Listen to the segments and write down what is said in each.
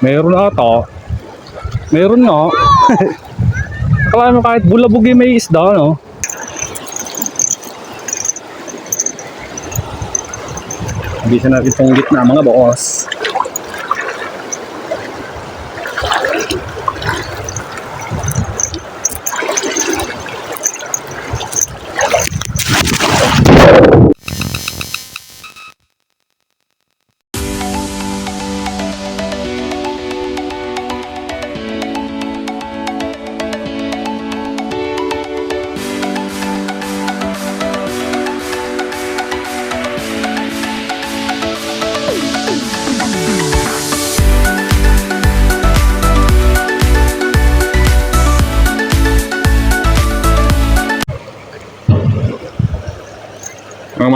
Meron ata. Meron nga. Akala mo kahit bulabog yung may isda, no? Bisa natin itong gitna mga boss.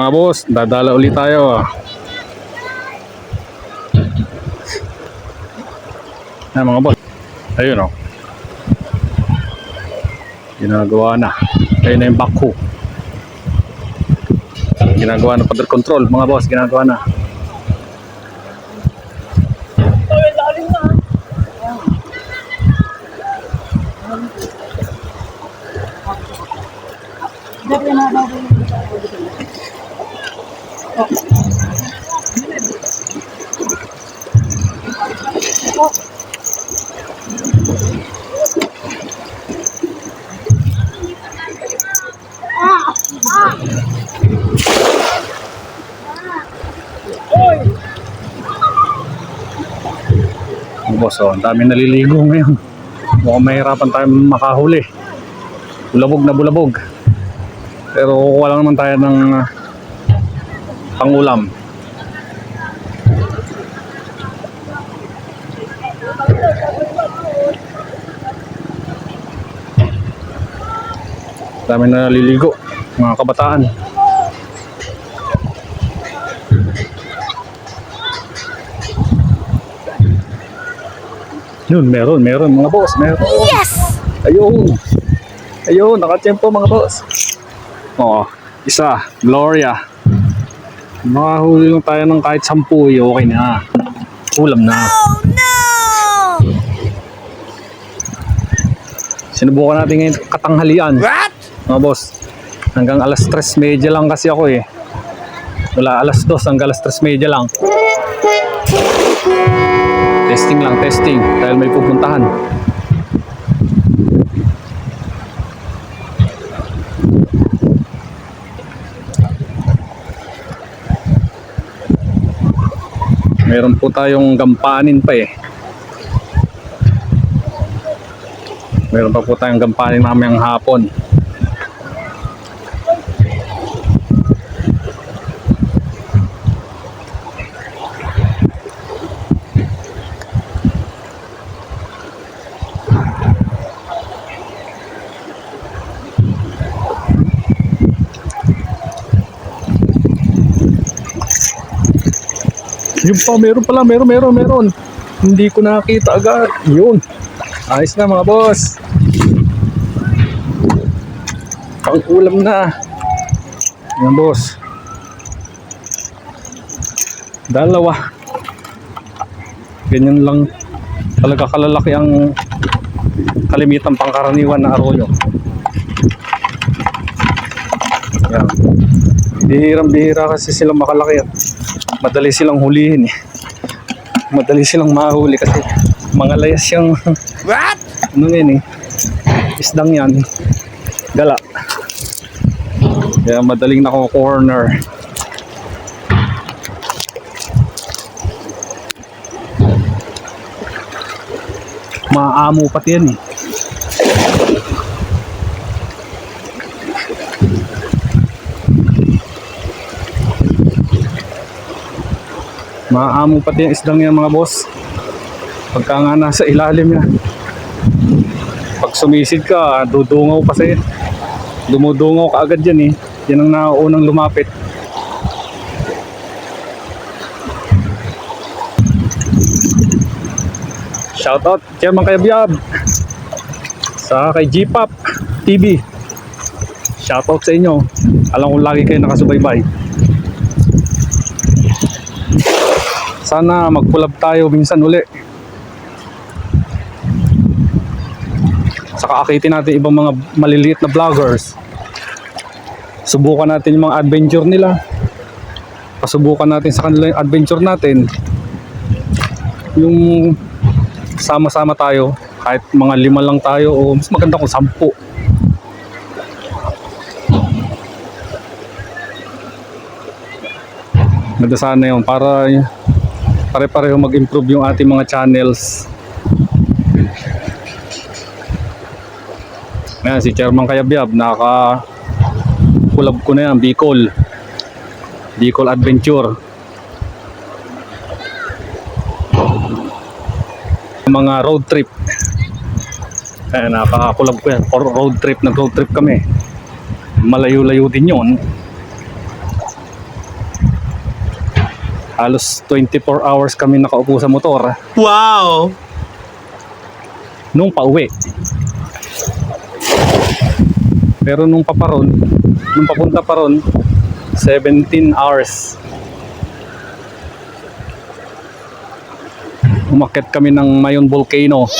Mga boss, dadala ulit tayo. Ayan mga boss. Ayun o. Ginagawa na. Ayun na yung backhoe. Ginagawa na paddle control mga boss. Ginagawa na. Boss, oh, ang dami naliligo ngayon. Mukhang mahirapan tayo makahuli. Bulabog na bulabog. Pero kukuha lang naman tayo ng uh, pangulam. Dami na naliligo, mga kabataan. Yun, meron, meron mga boss, meron. Yes! Ayun. Ayun, nakatiyempo mga boss. Oo, isa, Gloria. Makahuli lang tayo ng kahit sampu, eh, okay na. Ulam na. Oh no! Sinubukan natin ngayon katanghalian. What? Mga boss, hanggang alas 3 medya lang kasi ako eh. Wala alas 2 hanggang alas 3 medya lang. Testing lang, testing. Dahil may pupuntahan. Meron po tayong gampanin pa eh. Meron pa po tayong gampanin mamayang hapon. Yun pa, meron pala, meron, meron, meron. Hindi ko nakita agad. Yun. Ayos na mga boss. Pang ulam na. Yan boss. Dalawa. Ganyan lang talaga kalalaki ang kalimitan pangkaraniwan na arroyo. Yan. Bihirang-bihira kasi silang makalaki at madali silang hulihin eh. Madali silang mahuli kasi mga layas yung What? ano yan eh. Isdang yan. Gala. Kaya madaling nako-corner. Maamo pati yan eh. Maamo pati yung isdang yan mga boss. Pagka nga nasa ilalim yan. Pag sumisid ka, dudungaw pa sa'yo. Dumudungaw ka agad yan eh. Yan ang naunang lumapit. Shoutout, Chairman Kayabyab. Sa kay G-Pop TV. Shoutout sa inyo. Alam ko lagi kayo nakasubaybay. Sana magpulab tayo minsan uli. Saka akitin natin ibang mga maliliit na vloggers. Subukan natin yung mga adventure nila. Pasubukan natin sa kanila yung adventure natin. Yung sama-sama tayo kahit mga lima lang tayo o mas maganda kung sampu maganda sana yun para pare-pareho mag-improve yung ating mga channels. Ayan, si Chairman Kayabyab, naka kulab ko na yan, Bicol. Bicol Adventure. Mga road trip. Ayan, nakakulab ko yan. Road trip, nag-road trip kami. Malayo-layo din yun. Halos 24 hours kami nakaupo sa motor Wow! nung pauwi. Pero nung paparon, nung papunta pa ron, 17 hours. Umakyat kami ng Mayon Volcano.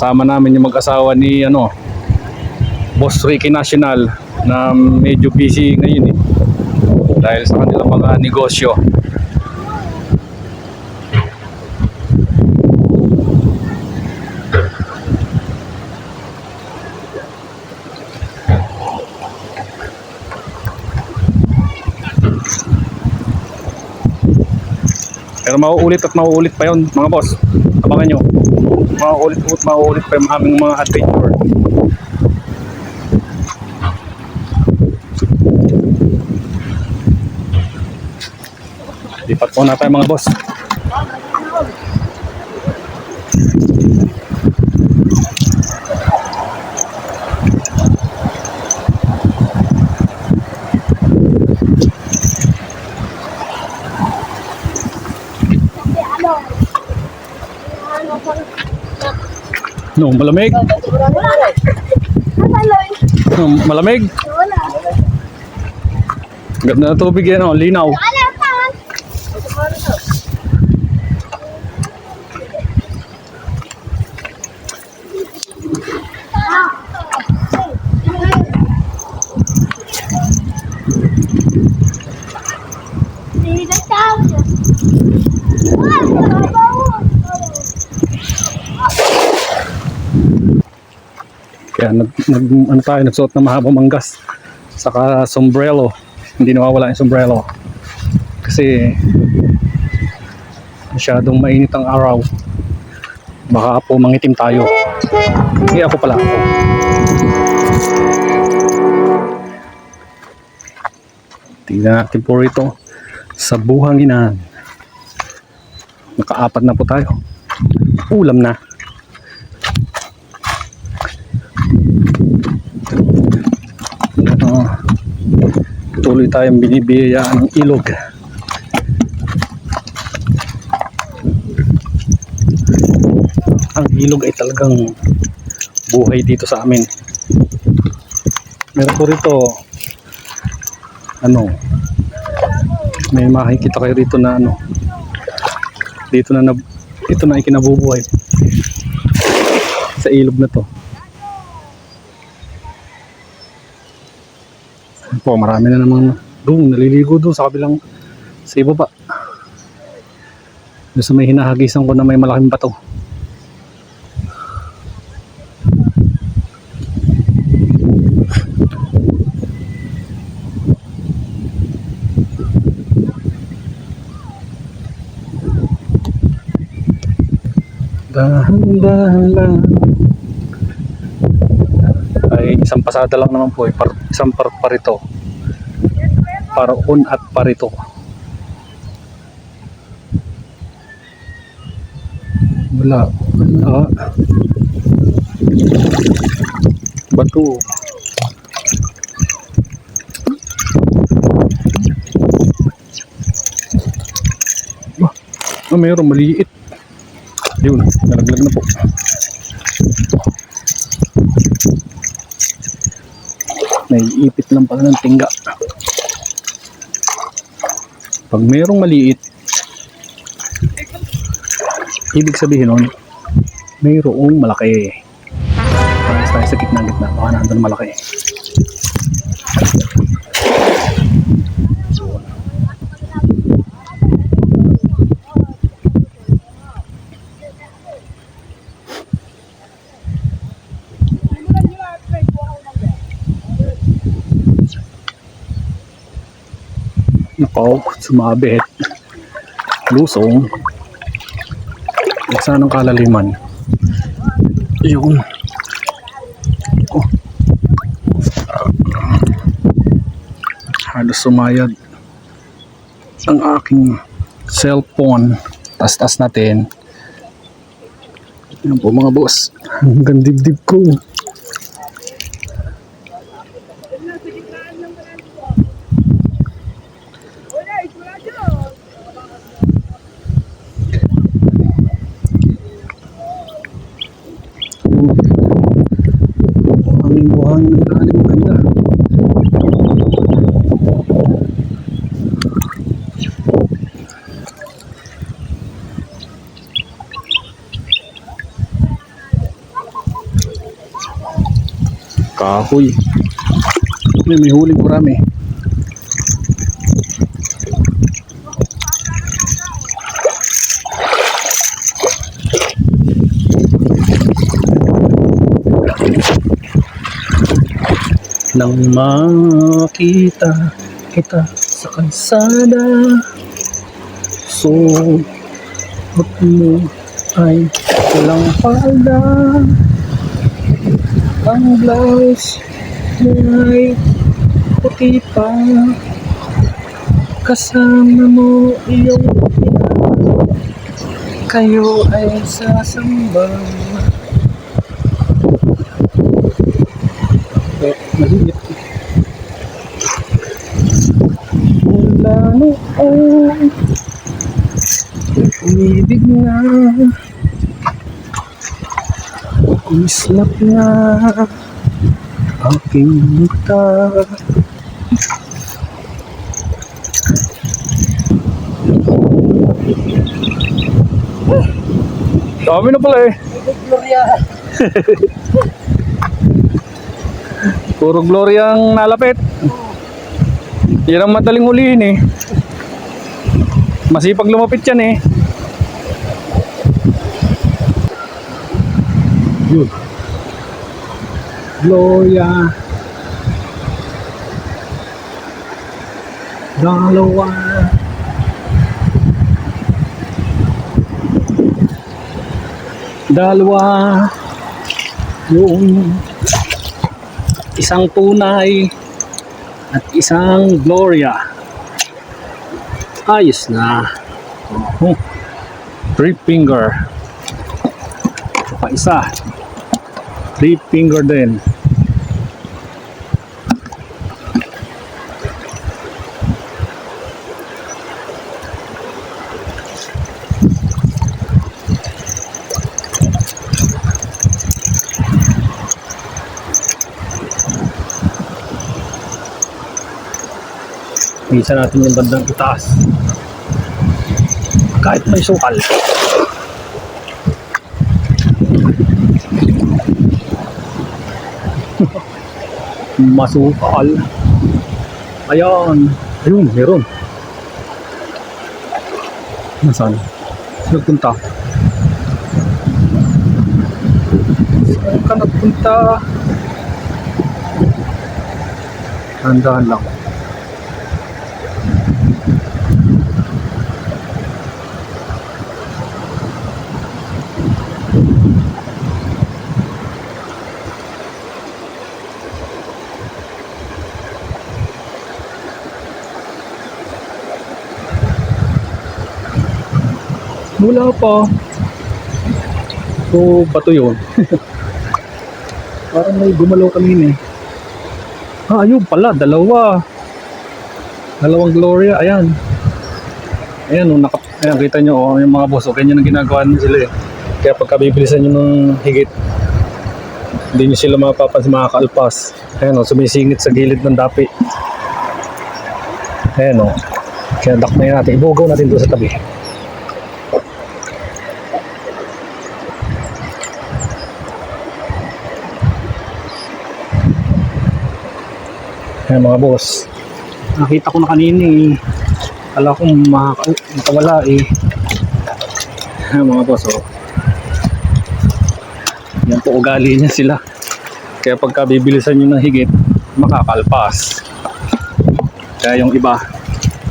Kasama namin yung mag-asawa ni ano, Boss Ricky National na medyo busy ngayon eh. Dahil sa kanilang mga negosyo. Pero mauulit at mauulit pa yon mga boss. Abangan nyo. Mauulit at mauulit pa yung aming mga adventure. Lipat muna tayo mga boss. No, malamig. No, malamig. Ganda na tubig yan, oh, linaw. Kaya nag, ano tayo, nagsuot ng mahabang manggas. Saka sombrero. Hindi nawawala yung sombrero. Kasi masyadong mainit ang araw. Baka po mangitim tayo. Eh ako pala ako. Tingnan natin po rito sa buhanginan. Nakaapat na po tayo. Ulam na. Uh, tuloy tayong binibiyayaan ng ilog. Ang ilog ay talagang buhay dito sa amin. Meron po rito ano may makikita kayo rito na ano dito na, na ito na ikinabubuhay sa ilog na to po, marami na namang doon, naliligo doon sa kabilang sa iba pa. Doon sa may hinahagisan ko na may malaking bato. Dahan-dahan lang ay isang pasada lang naman po eh, par, isang par parito. Paroon at parito. Wala. Ah. bato ah mayroon maliit. Yun nalaglag na po Naiipit lang pala ng tingga. Pag mayroong maliit, ibig sabihin nun, mayroong malaki. Parehas tayo sa gitna-gitna. Baka nandun malaki. Nako, sumabit. Lusong. Isa ng kalaliman. Yun. Oh. Halos sumayad ang aking cellphone. Tas-tas natin. Yan po mga boss. Hanggang dibdib ko. Aming buhangin ng lalim maganda. Kahoy. May, may huling marami. Nang makita kita sa kalsada Suot mo ay walang palda Ang blouse ay puti pa. Kasama mo iyong Kayo ay sasamba Eh, maliit. Mula noon, umibig na, kumislap na, aking mata. Dami na pala eh. Puro glory ang nalapit. Yan ang madaling hulihin eh. Masipag lumapit yan eh. Yun. Gloria. Dalawa. Dalawa. Yung isang tunay at isang Gloria. Ayos na. Oh, three finger. Pa isa. Three finger din. Bisa natin yung bandang itaas. Kahit may sukal. Masukal. Ayan. Ayun, meron. Nasaan? Saan nagpunta? Saan ka nagpunta? Tandaan lang. Wala pa. So, bato yun. Parang may gumalaw kanina eh. Ah, ayun pala, dalawa. Dalawang Gloria, ayan. Ayan, oh, naka, ayan, kita nyo, oh, yung mga boss, oh, ganyan ang ginagawa nila sila eh. Kaya pagka bibilisan nyo ng higit, Hindi nyo sila mapapansin mga kalpas. Ayan o, sumisingit sa gilid ng dapi. Ayan o. Kaya dakmayin natin. Ibugaw natin doon sa tabi. Ayan mga boss. Nakita ko na kanina eh. Kala ko makawala eh. Ayan mga boss oh. Yan po ugali niya sila. Kaya pagka bibilisan nyo ng higit, makakalpas. Kaya yung iba,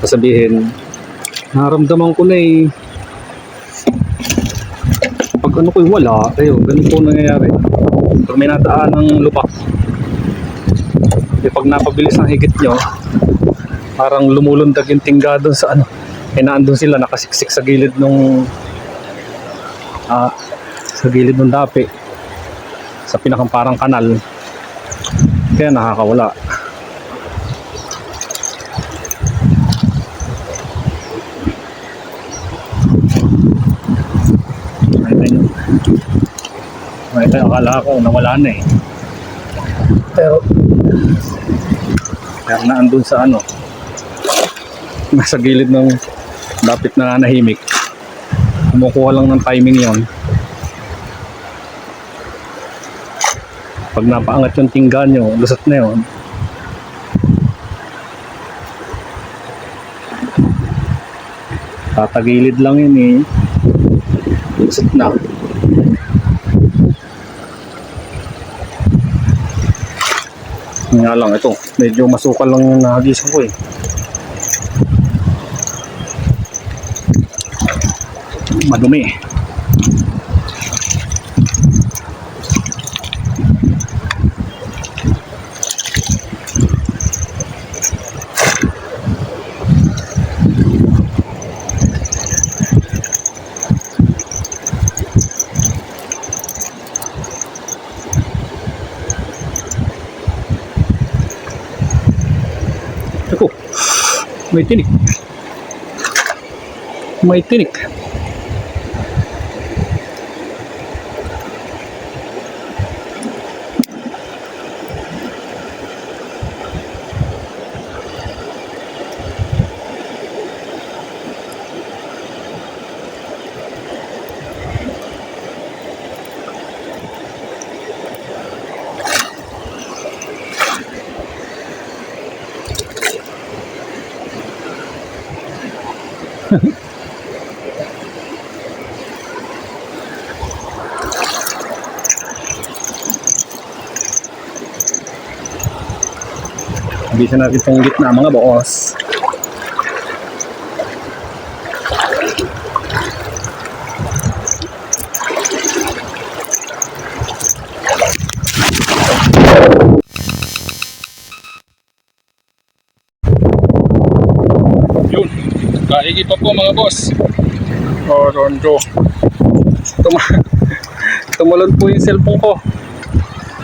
sasabihin, naramdaman ko na eh. Pag ano ko wala, ayun, ganun po nangyayari. Pag may nataan ng lupak, eh, pag napabilis ang higit nyo, parang lumulundag yung tingga doon sa ano. Eh naandun sila, nakasiksik sa gilid nung ah, sa gilid ng dapi. Sa pinakang parang kanal. Kaya nakakawala. Nakita nyo, akala ko nawala na eh. Pero pero naandun sa ano nasa gilid ng dapit na nahimik kumukuha lang ng timing yon pag napaangat yung tingga nyo, lusot na yun. Tatagilid lang yun eh. Lusot na. Nga lang, ito. Medyo masukal lang yung nahagisan ko eh. Madumi eh. Ako, may tinik. May tinik. Bisa natin itong gitna mga boss. Yun. Kaigi pa po mga boss. Oh, rondo. Tuma Tumalon po yung cellphone ko.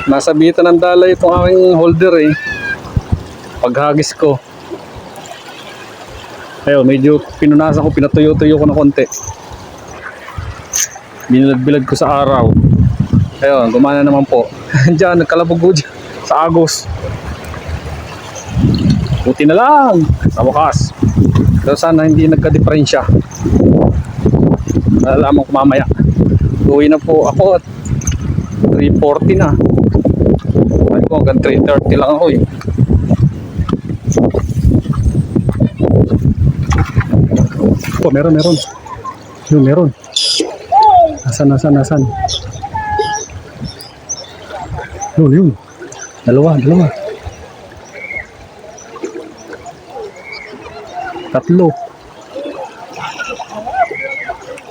Nasa bitan ng dala itong aking holder eh paghagis ko. Ayun, medyo pinunasan ko, pinatuyo-tuyo ko na konti. Binilad-bilad ko sa araw. Ayun, gumana naman po. Diyan, nagkalabog ko dyan sa agos. Buti na lang sa wakas. Pero sana hindi nagka-diferensya. Nalalaman ko mamaya. Uwi na po ako at 3.40 na. Ay ko, hanggang 3.30 lang ako eh. Oh, meron, meron. Yun, meron. Nasaan, nasaan, nasaan? Yun, yun. Dalawa, dalawa. Tatlo.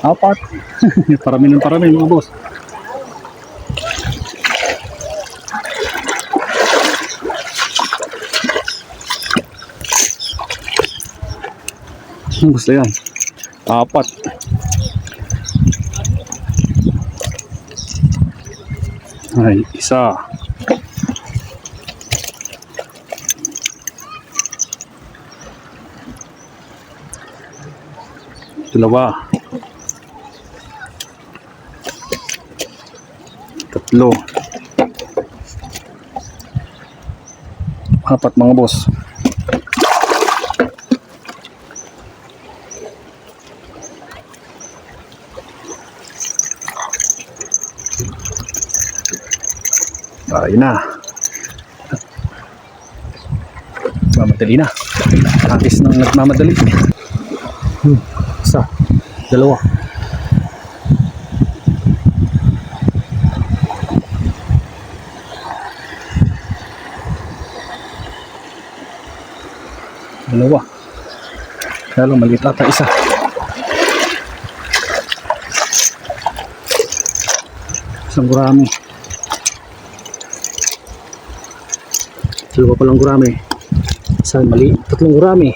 Apat. parami ng parami mga boss. Gusto yan. Apat. Ay, isa. Dalawa. Tatlo. Apat mga boss. Ayun na. Mamadali na. Akis nang nagmamadali. Hmm. Dalawa. Dalawa. Kaya lang maliit ata isa. Isang gurami. Dalawa palang gurami. Isa maliit. Tatlong gurami.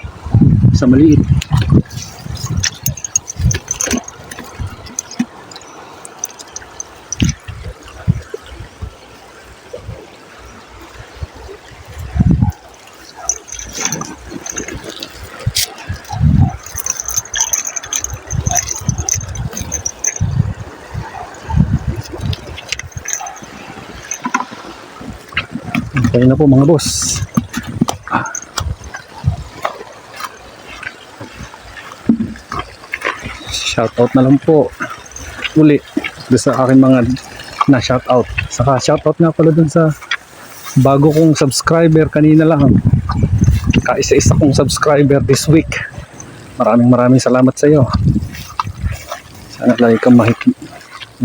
Isa maliit. Na po mga boss. Shoutout na lang po. Uli. Doon sa aking mga na shoutout. Saka shoutout nga pala dun sa bago kong subscriber kanina lang. Kaisa-isa kong subscriber this week. Maraming maraming salamat sa iyo. Sana lagi kang mahik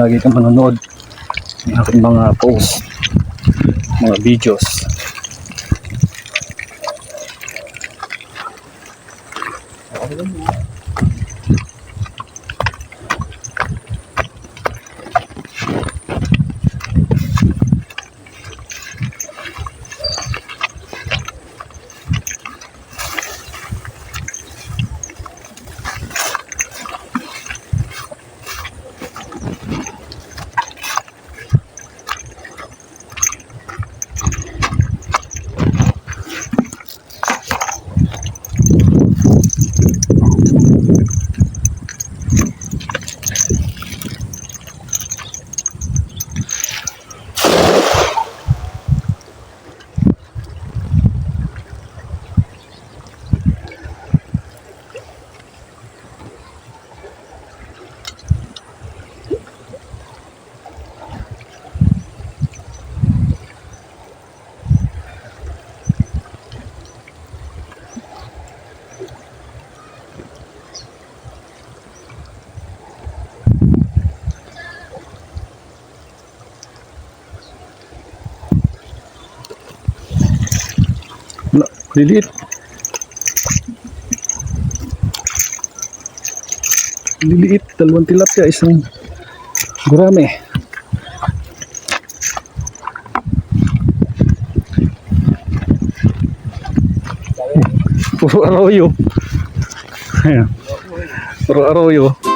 lagi kang manonood ng aking mga post mga videos. Wala, liliit. Liliit, dalawang tilapia, isang gurame. Puro arroyo. Ayan. Puro arroyo.